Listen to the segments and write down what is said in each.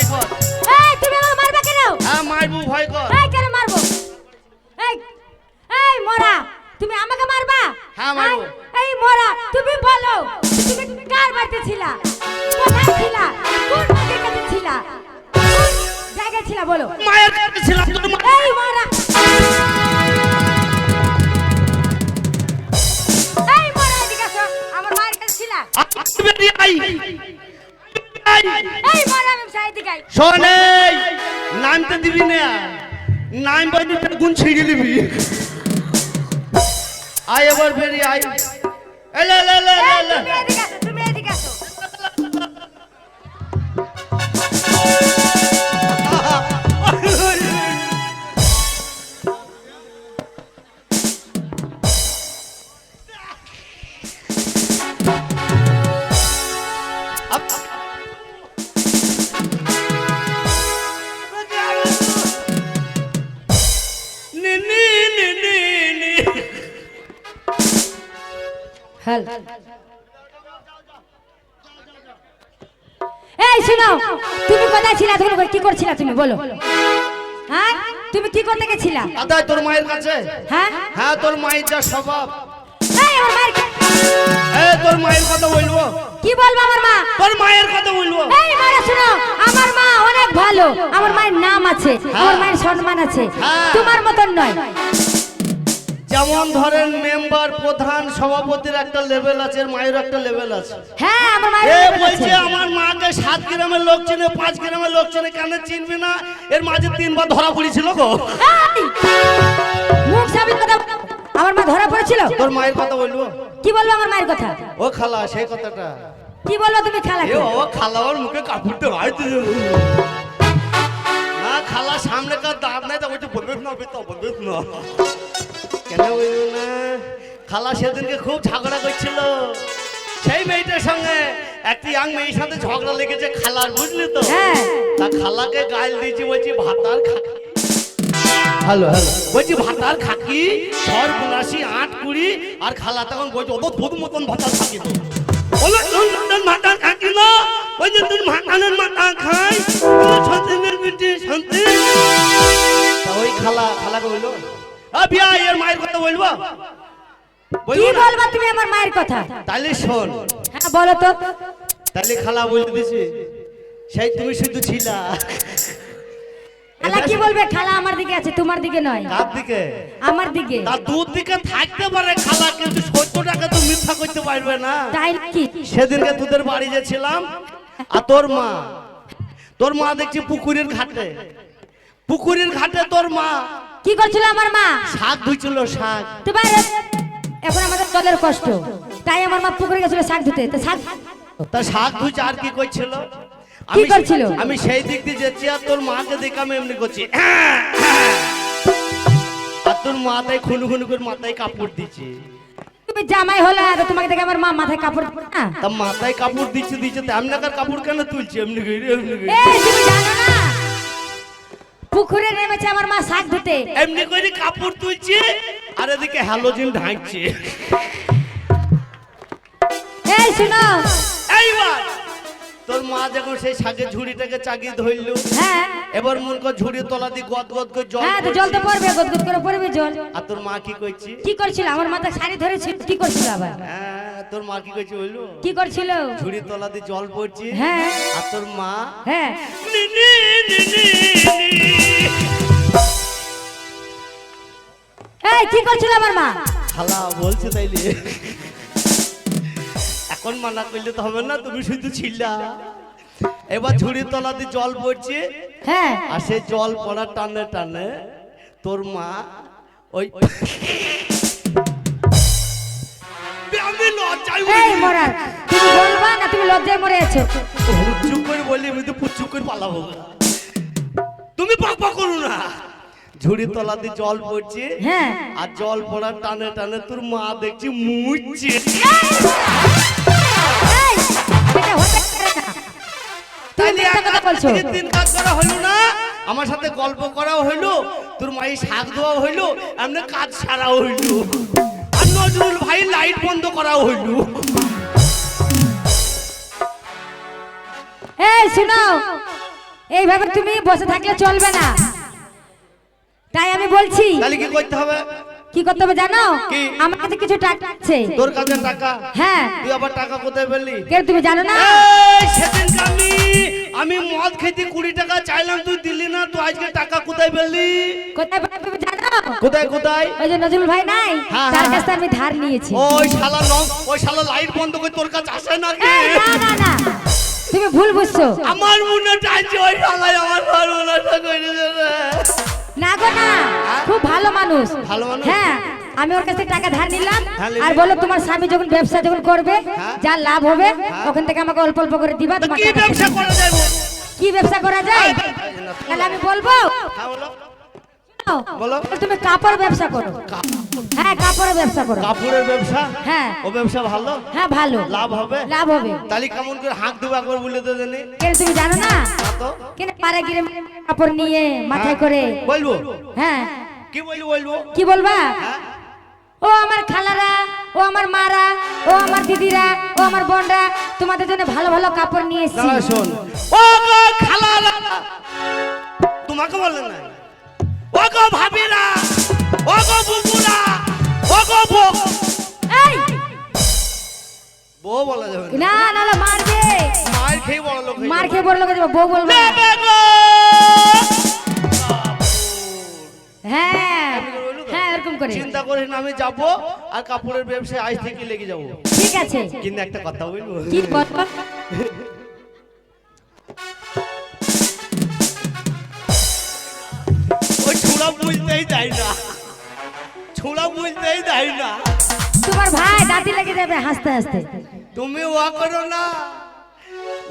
ভয় কর। এই তুমি আমাকে মারবে কেন? হ্যাঁ মারবো ভয় কর। এই কেন মারবো? এই এই মরা তুমি আমাকে মারবা? হ্যাঁ, মারবো। এই, মরা তুমি বলো তুমি কার বাড়িতে ছিলা? কোথায় ছিলা? কোন নদীর কাছে ছিলা? জায়গায় ছিলা বলো। মায়ের কাছে ছিলাম এই মরা। এই মরা এদিকে আসো। আমার মায়ের কাছে ছিলা? আই আই। এই মরা চাইদিকে আই নামতে দিবি না। নাম গুণ ছিঁড়ে দিবি। আয় এবার বেরিয়ে আয়। এলে এলে এলে এলে তুমি এদিকে আসো তুমি এদিকে আসো। এই শোনো। তুমি কোথায় ছিলা? তখন কি করছিলা তুমি? বলো। হ্যাঁ? তুমি কি করতে গেছিলা? দাদা তোর মায়ের কাছে। হ্যাঁ? হ্যাঁ তোর মায়ের যা স্বভাব। এই আমার মায়ের এ তোর মায়ের কথা বলব? কি বলব আমার মা? তোর মায়ের কথা বলব? এই মারা শোনো। আমার মা অনেক ভালো। আমার মায়ের নাম আছে। আমার মায়ের সম্মান আছে। হ্যাঁ। তোমার মতন নয়। যেমন ধরেন মেম্বার প্রধান সভাপতির একটা লেভেল আছে মায়ের একটা লেভেল আছে। হ্যাঁ আমার মায়ের বলছে আমার মাকে সাত গ্রামের লোক চেনে পাঁচ গ্রামের লোক চেনে কেন চিনবে না? এর মাঝে তিনবার ধরা পড়েছিল গো। মুখ সাবিত কথা আমার মা ধরা পড়েছিল? তোর মায়ের কথা বলব? কি বলব আমার মায়ের কথা? ও খালা সেই কথাটা। কি বলব তুমি খালা বাবা খালা ওর মুখে কাপড়তে ভাইতে না খালা সামনে কার দাঁত নাই তা বলছে বলবে না বেতা বলবে না। কেন বলব না? খালা সেদিনকে খুব ঝগড়া করছিল। সেই মেয়েটার সঙ্গে একটি ইয়াং মেয়ের সাথে ঝগড়া লেগেছে খালার বুঝলি তো? হ্যাঁ। তা খালাকে গাল দিয়েছি বলছি ভাতার খাকি। Hello hello. বলছি ভাতার খাকি সর গুনাশি আট কুড়ি। আর খালা তখন বলছি ভূত মতন ভাতার খাকি তো। বলে তোর মাথা খাকি না ওই যে তোর মাথানের মাথা খাই। সন্তিনের বিটি শান্তি। ওই খালা খালাকে বলল আ বিয়া এর মায়ের কথা বলব? কি বলব তুমি আমার মায়ের কথা? তাহলে শোন। হ্যাঁ বলো তো। তাহলে খালা বলতে দিছি সেই তুমি শুধু ছিলা। খালা কি বলবে? খালা আমার দিকে আছে তোমার দিকে নয়। কার দিকে? আমার দিকে। দুধ দিকে থাকতে পারে খালা কিন্তু তো মিথ্যা করতে পারবে না। তাই নাকি সেদিনকে তোদের বাড়ি গেছিলাম আর তোর মা তোর মা দেখছি পুকুরের ঘাটে। পুকুরের ঘাটে তোর মা। কি করছিল আমার মা? শাক ধুইছিল শাক। তোমার এখন আমাদের জলের কষ্ট। তাই আমার মা পুকুরে গেছিল শাক ধুতে। তো শাক তা শাক ধুইছে আর কি করছিল? কি করছিল? আমি সেই দিক দিয়ে যাচ্ছি আর তোর মাকে দেখে আমি এমনি করছি। আর তোর মাথায় খুনু খুনু করে মাথায় কাপড় দিচ্ছে। তুমি জামাই হলে তো তোমাকে দেখে আমার মা মাথায় কাপড় না? তা মাথায় কাপড় দিচ্ছে দিচ্ছে তা এমনি কার কাপড় কেন তুলছে? এমনি করে এমনি করে। এই তুমি জানো না? পুকুরে নেমেছে আমার মা শাক ধুতে। এমনি করে কাপড় তুলছে আর এদিকে হ্যালোজিন ঢাকছে। এই শুনো। এইবার। তোর মা যখন সেই শাকের ঝুড়িটাকে চাগিয়ে ধরলো হ্যাঁ। এবার মন কর ঝুড়ি তলা দিয়ে গদ গদ করে জল হ্যাঁ তো জল তো। পড়বে গদগদ করে পড়বে জল। আর তোর মা কি কইছি কি করছিল? আমার মাথা শাড়ি ধরেছিল কি করছিল আবার? হ্যাঁ তোর মা কি কইছে বলল? কি করছিল? ঝুড়ি তলা দিয়ে জল পড়ছে। হ্যাঁ। আর তোর মা? হ্যাঁ। নি, নি, নি, নি, নি। এই কি করছিল আমার মা? খালা বলছে তাইলে। এখন মানা করলে তো হবে না তুমি শুধু ছিলা। এবার ঝুড়ি তলা দিয়ে জল পড়ছে। হ্যাঁ। আর সে জল পড়ার টানে টানে তোর মা ওই আমি লজ্জায় এই মরা তুমি বলবা না তুমি লজ্জায় মরে আছো? চুপ করে বললি আমি তো করে পালাবো। তুমি পাপা করো না। ঝুড়ি তলা দিয়ে জল পড়ছে। হ্যাঁ। আর জল পড়ার টানে টানে তোর মা দেখছি মুচ্ছে এটা হতে পারে না। তুমি মিথ্যা কথা বলছো। আজকে কাজ করা হলো না? আমার সাথে গল্প করাও হইল তোর মাই শাক হইল এমনি কাজ সারাও হইল। আর নজরুল ভাই লাইট বন্ধ করাও হইল। এই এইভাবে তুমি বসে থাকলে চলবে না। তাই আমি বলছি তাহলে কি করতে হবে? কি করতে হবে জানো? আমার কাছে কিছু টাকা আছে। তোর কাছে টাকা? হ্যাঁ। তুই আবার টাকা কোথায় পেলি? কেউ তুমি জানো না? এই, সেদিনকে আমি আমি মদ খেতে কুড়ি টাকা চাইলাম তুই দিলি না তুই আজকে টাকা কোথায় পেলি? কোথায় পাবে তুমি জানো? কোথায় কোথায়? ওই যে নজরুল ভাই নাই হ্যাঁ, তার হ্যাঁ, কাছে আমি ধার নিয়েছি। ওই শালা লং ওই শালা লাইট বন্ধ করে তোর কাছে আসে নাকি এই, না না না। তুমি ভুল বুঝছ। আমার মনে চাইছে ওই শালাই আমার সর্বনাশা করে দেবে না গো না খুব ভালো মানুষ ভালো মানুষ? হ্যাঁ আমি ওর কাছে টাকা ধার নিলাম হ্যাঁ, আর বলো তোমার স্বামী যখন ব্যবসা যখন করবে হ্যাঁ। যা লাভ হবে ওখান থেকে আমাকে অল্প অল্প করে দিবা তোমার কি ব্যবসা করা যায় বল? কি ব্যবসা করা যায় তাহলে আমি বলব হ্যাঁ বলো। তুমি কাপড় ব্যবসা করো। হ্যাঁ কাপড়ের ব্যবসা করো। কাপড়ের ব্যবসা? হ্যাঁ। ও ব্যবসা ভালো? হ্যাঁ ভালো। লাভ হবে? লাভ হবে। তাহলে কেমন করে হাঁক দেবো একবার বলে তো জানি। কেন তুমি জানো না? কেন পারে গিরে কাপড় নিয়ে মাথায় করে? বলব? হ্যাঁ। কি বলব বলব? কি বলবা? হ্যাঁ। ও আমার খালারা ও আমার মারা ও আমার দিদিরা ও আমার বোনরা তোমাদের জন্য ভালো ভালো কাপড় নিয়ে এসেছি। শোন। ও খালারা! তোমাকে বললেন না। ও ভাবিরা ও বুবুরা ও গো এই! বউ বলা যাবে না। না না মারবে মার খেয়ে। বড় লোক মার যাবে। খেয়ে বলল যে বউ বলব। হ্যাঁ হ্যাঁ এরকম করে। চিন্তা করিস না আমি যাব আর কাপড়ের ব্যবসায় আজ থেকে লেগে যাব। ঠিক আছে। কিন্তু একটা কথা বলব। কি বলব বুঝতেই দেয় না। ছোড়া বুঝতেই দেয় না। তোমার ভাই দাঁতি লেগে যাবে হাসতে হাসতে। তুমি ওয়া করো না।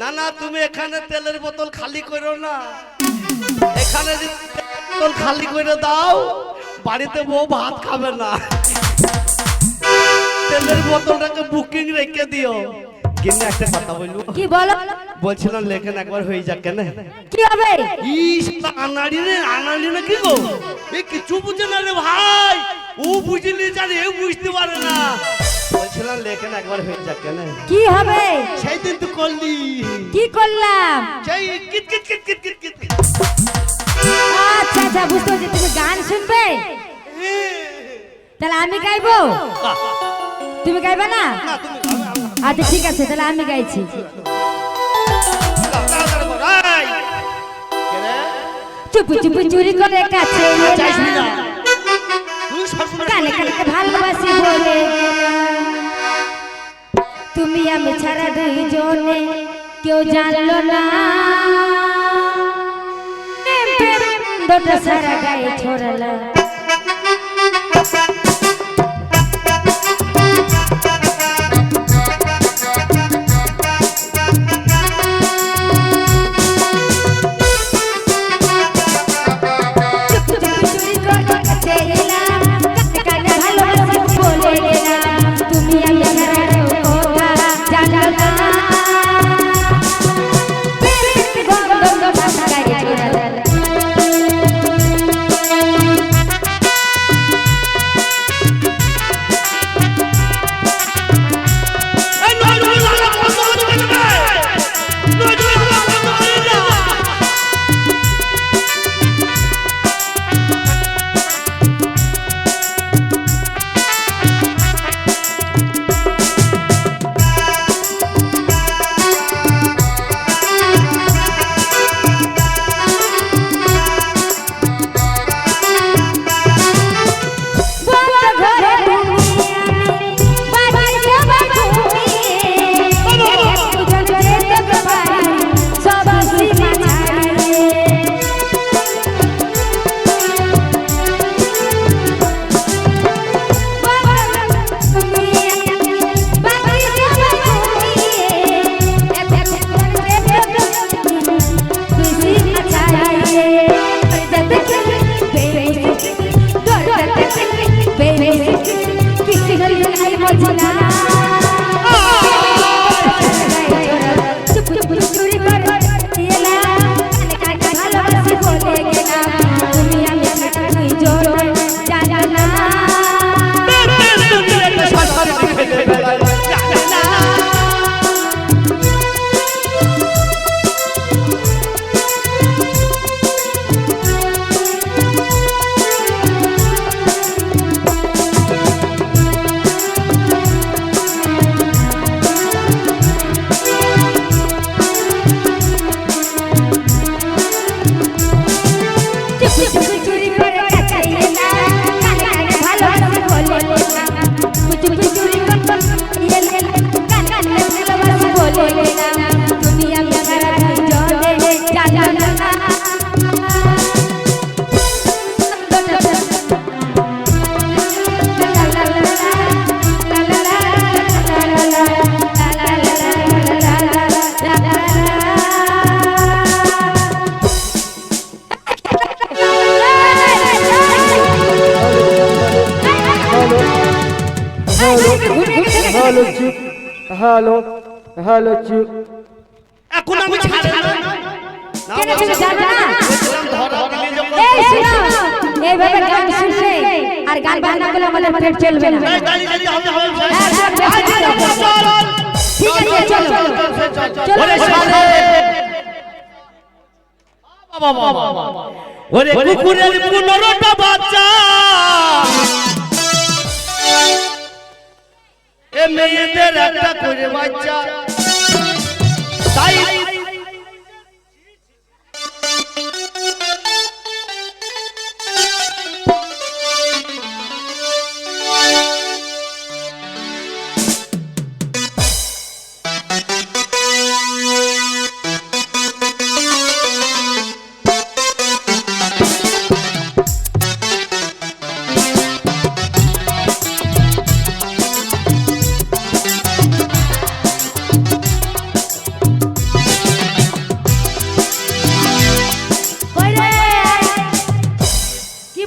না না তুমি এখানে তেলের বোতল খালি করো না। এখানে যদি বোতল খালি করে দাও বাড়িতে বউ ভাত খাবে না। তেলের বোতলটাকে বুকিং রেখে দিও। কিন্তু একটা কথা বলব। কি বলো? বলছিলাম লেখেন একবার হয়ে যাক কেন? কি হবে? ইস আনাড়ি রে আনাড়ি না কি গো? এ কিছু বুঝে না রে ভাই। ও বুঝলি জানি এ বুঝতে পারে না। বলছিলাম লেখেন একবার হয়ে যাক কেন? কি হবে? সেই দিন তো করলি। কি করলাম? সেই কিট কিট কিট কিট কিট কিট। আচ্ছা আচ্ছা বুঝতে পারছি তুমি গান শুনবে? তাহলে আমি গাইবো? তুমি গাইবে না? আচ্ছা ঠিক আছে তাহলে আমি গাইছি। চুপি চুপি চুরি করে কাছে কানে কানে ভালোবাসি বলে তুমি আমি ছাড়া দুইজনে কেউ জানলো না দুটো সারা গায়ে ছড়ালো বোঝনা হ্যালো চিক হ্যালো হ্যালো চিক এখন আমি ছাড়ে না। না, কেন তুমি জানো না? বলছিলাম ধরা দিলে যখন এই শোনো। এইভাবে গান শুনলে আর গান বাজনা করলে আমাদের পেট চলবে না। হ্যাঁ, হ্যাঁ। ঠিক আছে চলো চলো বাবা, বাবা। ওরে কুকুরের পনেরোটা বাচ্চা। মেয়েদের একটা করে বাচ্চা।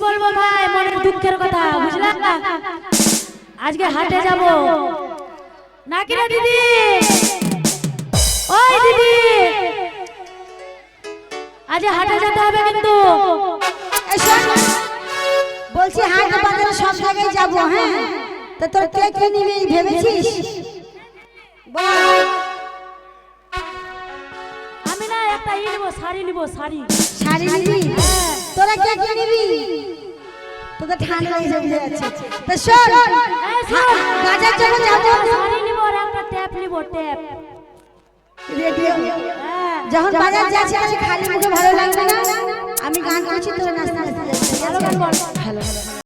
বলব ভাই মনের দুঃখের কথা বুঝলা আজকে হাটে যাব। নাকি রে দিদি? ওই দিদি! আজ হাটে যেতে হবে কিন্তু। বলছি হাট বাজারে সব জায়গায় যাব হ্যাঁ? তো তোর কে কে নিবি ভেবেছিস? বল আমি না একটা ই নেব শাড়ি নিবো শাড়ি। শাড়ি নিবি? তোরা কে কে নিবি? তোদের ঠান্ডা লেগে যাবে যাচ্ছে তা শোন বাজার যখন যাব শাড়ি নিবো আর একটা ট্যাপ নিবো ট্যাপ। হ্যাঁ। যখন বাজার যাচ্ছি তাহলে খালি মুখে ভালো লাগবে না। আমি গান করছি তোরা নাচতে নাচতে যাচ্ছি। ভালো গান বল। ভালো